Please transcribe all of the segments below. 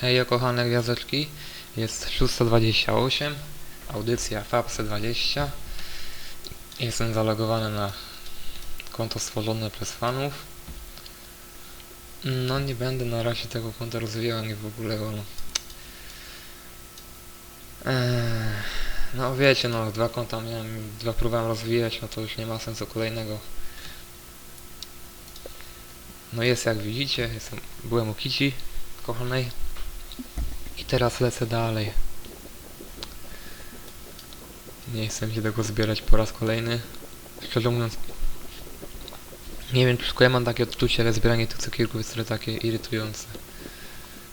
Hej, kochane gwiazdeczki, jest 628, audycja FAPS20. Jestem zalogowany na konto stworzone przez fanów. No nie będę na razie tego konta rozwijał, nie w ogóle go. Eee, no wiecie, no dwa konta miałem, dwa próbowałem rozwijać, no to już nie ma sensu kolejnego. No jest jak widzicie, jestem, byłem u Kici, kochanej. Teraz lecę dalej. Nie chcę się tego zbierać po raz kolejny. Szczerze mówiąc, nie wiem, tylko ja mam takie odczucie, ale zbieranie tych cukierków jest trochę takie irytujące.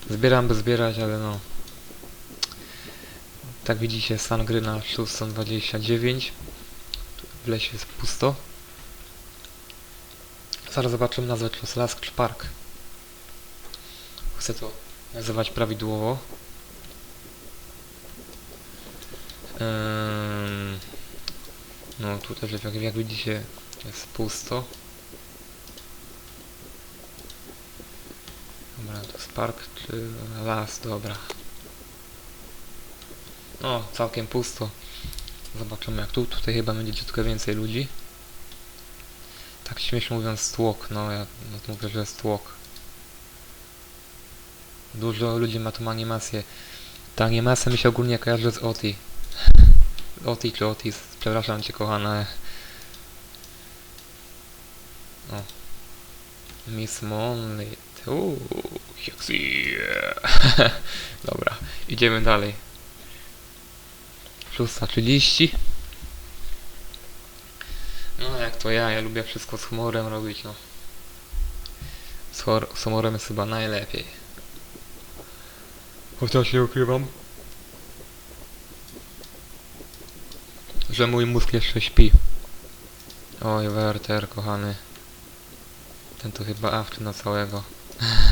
Zbieram by zbierać, ale no. Tak widzicie, stan gry na 629. W lesie jest pusto. Zaraz zobaczymy nazwę Lask Park. Chcę to nazywać prawidłowo. No tu też jak, jak widzicie jest pusto. Dobra, to jest park czy las, dobra. O, całkiem pusto. Zobaczymy jak tu, tutaj chyba będzie ciutko więcej ludzi. Tak śmiesznie mówiąc tłok, no ja no, mówię, że jest tłok. Dużo ludzi ma tą animację. Ta animacja mi się ogólnie kojarzy z Oti. Oti czy Otis, przepraszam cię kochana. O. Miss Monlit. Uuu, sexy. Dobra, idziemy dalej. 6.30. No jak to ja, ja lubię wszystko z humorem robić, no. Z, z humorem jest chyba najlepiej. Chociaż nie ukrywam, że mój mózg jeszcze śpi. Oj, Werter, kochany. Ten to chyba awczy na całego.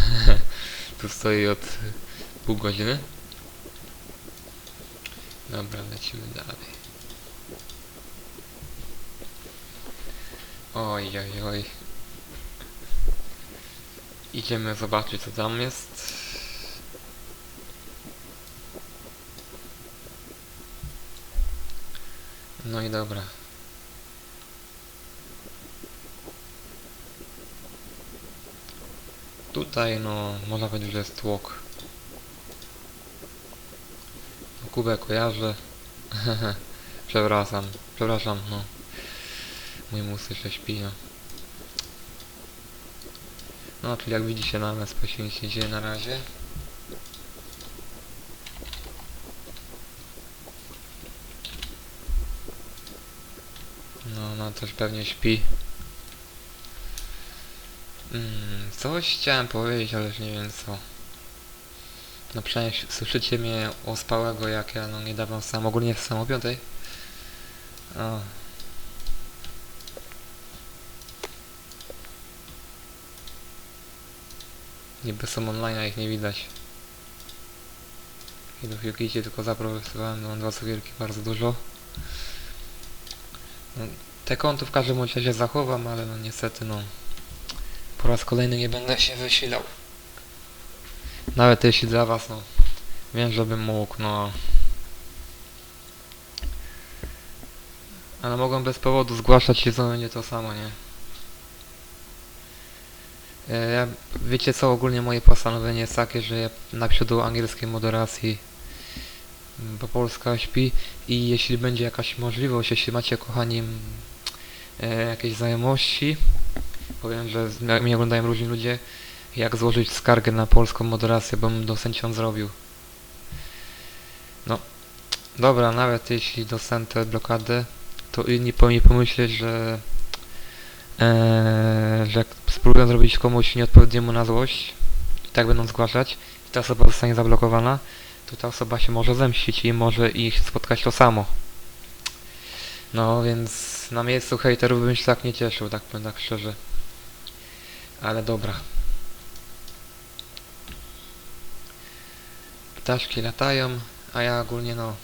tu stoi od pół godziny. Dobra, lecimy dalej. Oj, oj, oj. Idziemy zobaczyć co tam jest. No i dobra. Tutaj no, można powiedzieć, że jest tłok. No, Kubę kojarzę. przepraszam, przepraszam, no. Mój mózg jeszcze śpi, no. No, czyli jak widzicie na MSP się nic nie dzieje na razie. No, ona też pewnie śpi. Mm, coś chciałem powiedzieć, ale już nie wiem co. No przynajmniej słyszycie mnie ospałego, jak ja no niedawno sam, ogólnie wstałem o piątej. O. Niby są online, a ich nie widać. I do Hyukicie tylko zaprowadzowałem, mam dwa cukierki, bardzo dużo. Te konto w każdym razie zachowam, ale no niestety no po raz kolejny nie będę się wysilał. Nawet jeśli dla was no wiem, żebym mógł, no ale mogą bez powodu zgłaszać się znowu nie to samo, nie? E, Ja, wiecie co, ogólnie moje postanowienie jest takie, że ja napiszę angielskiej moderacji, bo Polska śpi i jeśli będzie jakaś możliwość, jeśli macie kochani e, jakieś znajomości, powiem, że mnie oglądają różni ludzie, jak złożyć skargę na polską moderację, bo bym docenią zrobił. No, dobra, nawet jeśli dostanę tę blokadę, to inni powinni pomyśleć, że Eee, że spróbują zrobić komuś nieodpowiedniemu na złość i tak będą zgłaszać i ta osoba zostanie zablokowana, to ta osoba się może zemścić i może ich spotkać to samo. No więc na miejscu hejterów bym się tak nie cieszył, tak powiem tak szczerze. Ale dobra. Ptaszki latają, a ja ogólnie no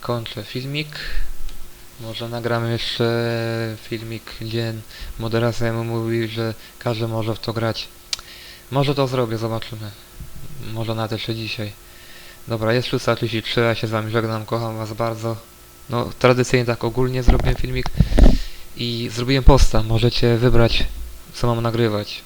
kończę filmik. Może nagramy jeszcze filmik, gdzie moderacja mu mówi, że każdy może w to grać. Może to zrobię, zobaczymy. Może nawet jeszcze dzisiaj. Dobra, jest 6.33, ja się z wami żegnam, kocham was bardzo. No, tradycyjnie tak ogólnie zrobiłem filmik i zrobiłem posta, możecie wybrać co mam nagrywać.